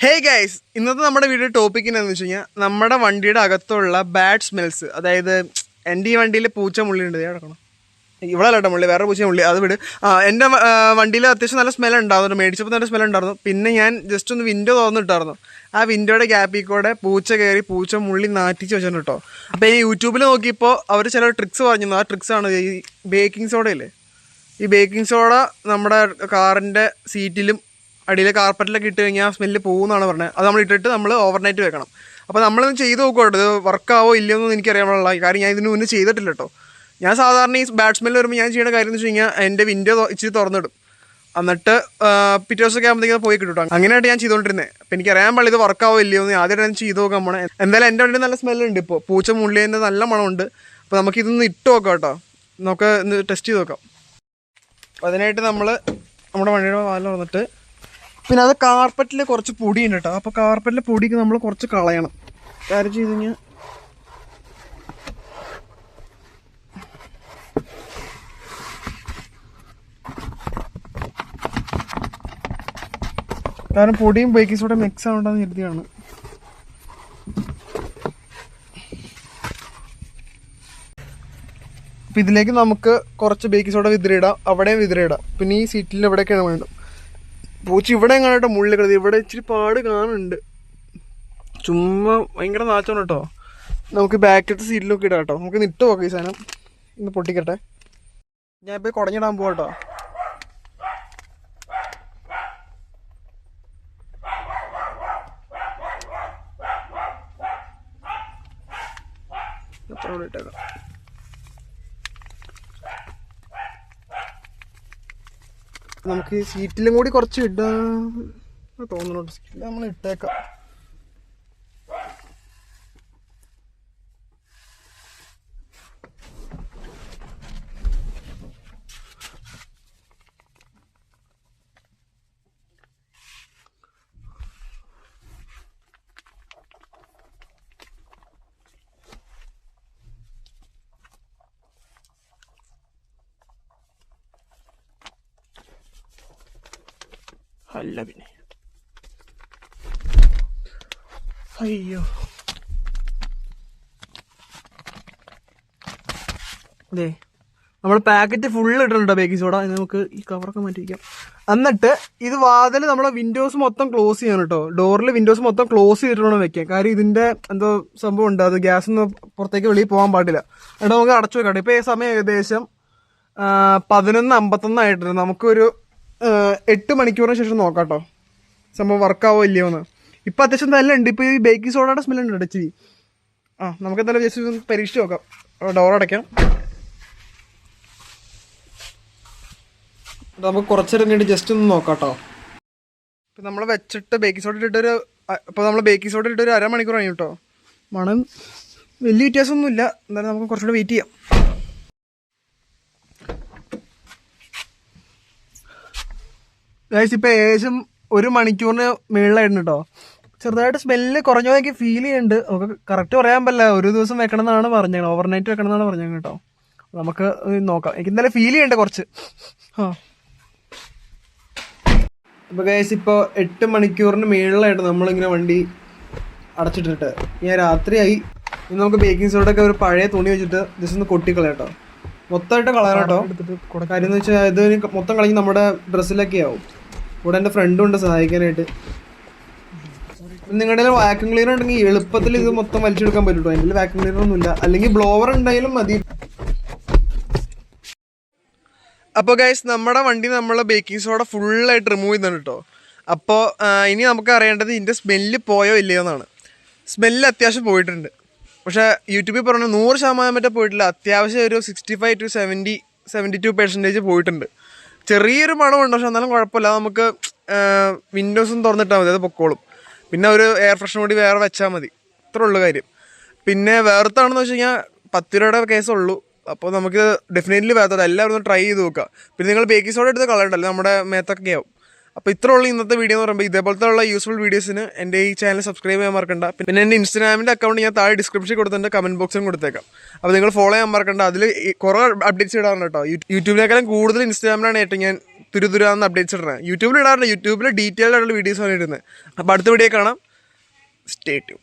Hey guys ഇന്നത്തെ നമ്മുടെ video topic എന്താണെന്ന് വെച്ച് കഴിഞ്ഞാൽ നമ്മുടെ വണ്ടിയുടെ അകത്തുള്ള ബാഡ് സ്മെൽസ് അതായത് എന്റെ ഈ വണ്ടിയിൽ പൂച്ച മുള്ളി ഉണ്ട്. കിടക്കണം ഇവിടെ കേട്ടോ മുള്ളി വേറെ പൂച്ച മുള്ളി. അത് വിട്. എന്റെ വണ്ടിയിൽ അത്യാവശ്യം നല്ല സ്മെൽ ഉണ്ടായിരുന്നു. മേടിച്ചപ്പോൾ നല്ല സ്മെൽ ഉണ്ടായിരുന്നു. പിന്നെ ഞാൻ ജസ്റ്റ് ഒന്ന് വിൻഡോ തുറന്നിട്ടായിരുന്നു ആ വിൻഡോയുടെ ഗ്യാപ്പിൽ കൂടെ പൂച്ച കയറി പൂച്ച മുള്ളി നാറ്റിച്ച് വെച്ചിട്ടുണ്ട് കേട്ടോ. അപ്പോൾ ഈ യൂട്യൂബിൽ നോക്കിയപ്പോൾ അവർ ചില ട്രിക്സ് പറഞ്ഞു ആ ട്രിക്സ് ആണ്? ഈ ബേക്കിംഗ് സോഡയില്ലേ ഈ ബേക്കിംഗ് സോഡ നമ്മുടെ കാറിന്റെ സീറ്റിലും അടിയിലെ കാർപ്പറ്റിലൊക്കെ ഇട്ട് കഴിഞ്ഞാൽ സ്മെല്ല് പോകുമെന്നാണ് പറഞ്ഞത്. അത് നമ്മൾ ഇട്ടിട്ട് നമ്മൾ ഓവർനൈറ്റ് വെക്കണം. അപ്പോൾ നമ്മളൊന്ന് ചെയ്ത് നോക്കുവാട്ടോ. ഇത് വർക്കാവോ ഇല്ലയോ എന്നൊന്നും എനിക്കറിയാൻ പാടില്ല കാര്യം ഞാൻ ഇതിന് മുന്നേ ചെയ്തിട്ടില്ല കേട്ടോ ഞാൻ സാധാരണ ഈ ബാഡ് സ്മെല്ല് വരുമ്പോൾ ഞാൻ ചെയ്യുന്ന കാര്യം എന്ന് വെച്ച് കഴിഞ്ഞാൽ എന്റെ വിൻഡോ ഇച്ചിരി തുറന്നിടും. എന്നിട്ട് പിറ്റേ ദിവസമൊക്കെ ആകുമ്പോഴത്തേക്കും പോയി കിട്ടും അങ്ങനെയായിട്ട് ഞാൻ ചെയ്തുകൊണ്ടിരുന്നത് അപ്പോൾ എനിക്ക് അറിയാൻ പാടില്ല ഇത് വർക്കാവോ ഇല്ലയോ എന്ന്. ആദ്യമായിട്ട് ഞാൻ ചെയ്ത് നോക്കാൻ പോണേ. എന്തായാലും എന്റെ വണ്ടി നല്ല സ്മെല്ലുണ്ട് ഇപ്പോൾ പൂച്ച മുള്ളിയതിന്റെ നല്ല മണമുണ്ട്. അപ്പോൾ നമുക്ക് ഇതൊന്ന് ഇട്ട് നോക്കാം കേട്ടോ നമുക്ക് ഇന്ന് ടെസ്റ്റ് ചെയ്ത് നോക്കാം. അപ്പോൾ അതിനായിട്ട് നമ്മൾ നമ്മുടെ വണ്ടിയുടെ വാൽ തുറന്നിട്ട് പിന്നെ അത് കാർപ്പറ്റിൽ കുറച്ച് പൊടിയുണ്ട് കേട്ടോ അപ്പോൾ കാർപ്പറ്റിലെ പൊടിക്ക് നമ്മൾ കുറച്ച് കളയണം. കാര്യം ചെയ്ത് കഴിഞ്ഞാൽ കാരണം പൊടിയും ബേക്കിംഗ് സോഡ മിക്സ് ആവണ്ടെന്ന് കരുതിയാണ്. അപ്പം ഇതിലേക്ക് നമുക്ക് കുറച്ച് ബേക്കിംഗ് സോഡ വിതിരിടാം അവിടെയും വിതിരിടാം പിന്നെ ഈ സീറ്റിൽ എവിടെയൊക്കെയാണ് വേണ്ടത്. പൂച്ച ഇവിടെ എങ്ങാട്ടോ മുള്ളിൽ കിടന്നത് ഇവിടെ ഇച്ചിരി പാട് കാണുന്നുണ്ട്. ചുമ്മാ ഭയങ്കര നാച്ചോണം കേട്ടോ നമുക്ക് ബാക്കിലത്തെ സീറ്റിലൊക്കെ ഇടാം കേട്ടോ നമുക്ക് നിട്ട് നോക്കാം ഈ സാധനം. ഇന്ന് പൊട്ടിക്കട്ടെ. ഞാൻ ഇപ്പോൾ കുടഞ്ഞിടാൻ പോവാ കേട്ടോ എത്ര കൂടെ ഇട്ടേക്കാം. നമുക്ക് സീറ്റിലും കൂടി കുറച്ച് ഇടാം തോന്നുന്നുണ്ട്. സീറ്റിൽ നമ്മൾ ഇട്ടേക്കാം. അല്ല പിന്നെ. അയ്യോ. അതെ നമ്മൾ പാക്കറ്റ് ഫുൾ ഇട്ടിട്ടുണ്ടോ ബേക്കിംഗ് സോഡ ഇനി നമുക്ക് ഈ കവറൊക്കെ മാറ്റി വയ്ക്കാം എന്നിട്ട് ഇത് വാതിൽ നമ്മളെ വിൻഡോസ് മൊത്തം ക്ലോസ് ചെയ്യണം കേട്ടോ. ഡോറിൽ വിൻഡോസ് മൊത്തം ക്ലോസ് ചെയ്തിട്ട് വേണം വെക്കാൻ. കാര്യം ഇതിന്റെ എന്തോ സംഭവം ഉണ്ട്. അത് ഗ്യാസ് ഒന്നും പുറത്തേക്ക് വെളിയിൽ പോകാൻ പാടില്ല. എന്നിട്ട് നമുക്ക് അടച്ചു വെക്കാം ഇപ്പോൾ ഈ സമയം ഏകദേശം പതിനൊന്ന് അമ്പത്തൊന്നായിട്ടുണ്ട്. നമുക്കൊരു എട്ട് മണിക്കൂറിന് ശേഷം നോക്കാം കേട്ടോ സംഭവം വർക്കാവോ ഇല്ലയോ എന്ന് ഇപ്പം അത്യാവശ്യം നല്ല ഉണ്ട് ഇപ്പോൾ ഈ ബേക്കിംഗ് സോഡയുടെ സ്മെൽ ഉണ്ട് കേട്ടോ ഇച്ചിരി. ആ നമുക്ക് എന്തായാലും ജസ്റ്റ് ഒന്ന് പരീക്ഷിച്ച് നോക്കാം. ഡോർ അടയ്ക്കാം. നമുക്ക് കുറച്ചേരം കഴിഞ്ഞിട്ട് ജസ്റ്റ് ഒന്ന് നോക്കാം കേട്ടോ ഇപ്പം നമ്മൾ വെച്ചിട്ട് ബേക്കിംഗ് സോഡ ഇട്ടിട്ടൊരു ഇപ്പോൾ നമ്മൾ ബേക്കിംഗ് സോഡ ഇട്ടൊരു അരമണിക്കൂർ കഴിഞ്ഞു കേട്ടോ മണം വലിയ വ്യത്യാസമൊന്നുമില്ല. എന്തായാലും നമുക്ക് കുറച്ചുകൂടെ വെയിറ്റ് ചെയ്യാം. ഇപ്പം ഏകദേശം ഒരു മണിക്കൂറിന് മുകളിലായിരുന്നു കേട്ടോ ചെറുതായിട്ട് സ്മെല്ല് കുറഞ്ഞ കുറഞ്ഞതൊക്കെ ഫീൽ ചെയ്യുന്നുണ്ട്. നമുക്ക് കറക്റ്റ് പറയാൻ പറ്റില്ല. ഒരു ദിവസം വെക്കണം എന്നാണ് പറഞ്ഞത്. ഓവർ നൈറ്റ് വെക്കണം എന്നാണ് പറഞ്ഞത് കേട്ടോ. നമുക്ക് നോക്കാം. എനിക്ക് എന്തായാലും ഫീൽ ചെയ്യണ്ട കുറച്ച്. ആ. അപ്പോൾ ഗൈസ് ഇപ്പോൾ എട്ട് മണിക്കൂറിന് മുകളിലായിട്ട് നമ്മളിങ്ങനെ വണ്ടി അടച്ചിട്ടിട്ട് ഞാൻ രാത്രിയായി. ഇനി നമുക്ക് ബേക്കിംഗ് സോഡ ഒക്കെ ഒരു പഴയ തുണി വെച്ചിട്ട് ജസ്റ്റ് ഒന്ന് കൊട്ടിക്കളയാം കേട്ടോ മൊത്തമായിട്ട് കളയാം കേട്ടോ കാര്യം എന്ന് വെച്ചാൽ ഇത് മൊത്തം കളഞ്ഞ് നമ്മുടെ ഡ്രസ്സിലൊക്കെ ആവും. കൂടെ എന്റെ ഫ്രണ്ടും ഉണ്ട് സഹായിക്കാനായിട്ട്. നിങ്ങളുടെ വാക്യൂം ക്ലീനർ ഉണ്ടെങ്കിൽ എളുപ്പത്തിൽ ഇത് മൊത്തം വലിച്ചെടുക്കാൻ പറ്റും എന്റെ വാക്യൂം ക്ലീനർ ഒന്നുമില്ല. അല്ലെങ്കിൽ ബ്ലോവർ ഉണ്ടായാലും മതി. അപ്പോൾ ഗൈസ് നമ്മുടെ വണ്ടി നമ്മൾ ബേക്കിംഗ് സോഡ ഫുള്ളായിട്ട് റിമൂവ് ചെയ്യുന്നുണ്ട് കേട്ടോ അപ്പോൾ ഇനി നമുക്ക് അറിയേണ്ടത് ഇതിന്റെ സ്മെല്ല് പോയോ ഇല്ലയോ എന്നാണ്. സ്മെല്ല് അത്യാവശ്യം പോയിട്ടുണ്ട്. പക്ഷേ യൂട്യൂബിൽ പറഞ്ഞ നൂറ് ശതമാനം മറ്റേ പോയിട്ടില്ല. അത്യാവശ്യം ഒരു sixty five to seventy seventy two percentage പോയിട്ടുണ്ട്. ചെറിയൊരു മണമുണ്ട് പക്ഷെ എന്നാലും കുഴപ്പമില്ല. നമുക്ക് വിൻഡോസും തുറന്നിട്ടാൽ മതി അത് പൊക്കോളും. പിന്നെ ഒരു എയർ ഫ്രഷ് കൂടി വേറെ വെച്ചാൽ മതി. ഇത്രേ ഉള്ളൂ കാര്യം. പിന്നെ വേർത്താണെന്ന് വെച്ച് കഴിഞ്ഞാൽ പത്ത് രൂപയുടെ കേസുള്ളൂ അപ്പോൾ നമുക്ക് ഡെഫിനറ്റ്ലി വേർത്തത് എല്ലാവരും ഒന്ന് ട്രൈ ചെയ്ത് നോക്കുക പിന്നെ നിങ്ങൾ ബേക്കിംഗ് സോഡ എടുത്ത് കളയണ്ടല്ലോ നമ്മുടെ മേത്തൊക്കെ ആവും അപ്പോൾ ഇത്ര ഉള്ള ഇന്നത്തെ വീഡിയോ എന്ന് പറയുമ്പോൾ ഇതേപോലത്തെ ഉള്ള യൂസ്ഫുൾ വീഡിയോസിന് എന്റെ ഈ ചാനൽ സബ്സ്ക്രൈബ് ചെയ്യാൻ മറക്കണ്ട. പിന്നെ എന്റെ ഇൻസ്റ്റാഗ്രാമിന്റെ അക്കൗണ്ട് ഞാൻ താഴെ ഡിസ്ക്രിപ്ഷനിൽ കൊടുത്തിട്ടുണ്ട് കമന്റ് ബോക്സിലും കൊടുത്തേക്കാം. അപ്പോൾ നിങ്ങൾ ഫോളോ ചെയ്യാൻ മറക്കണ്ട. അതിൽ കുറേ അപ്ഡേറ്റ്സ് ഇടാറുണ്ട് കേട്ടോ. യൂട്യൂബിനേക്കാളും കൂടുതൽ ഇൻസ്റ്റാഗ്രാമിലാണ് ഏറ്റവും ഞാൻ തുരുതുരാന്ന് അപ്ഡേറ്റ്സ് ഇടുന്നത്. യൂട്യൂബിൽ ഇടാറുണ്ട് യൂട്യൂബിൽ ഡീറ്റെയിൽഡ് ആയിട്ടുള്ള വീഡിയോസ് ആണ് ഇടുന്നത്. അപ്പോൾ അടുത്ത വീഡിയോ കാണാം. Stay tune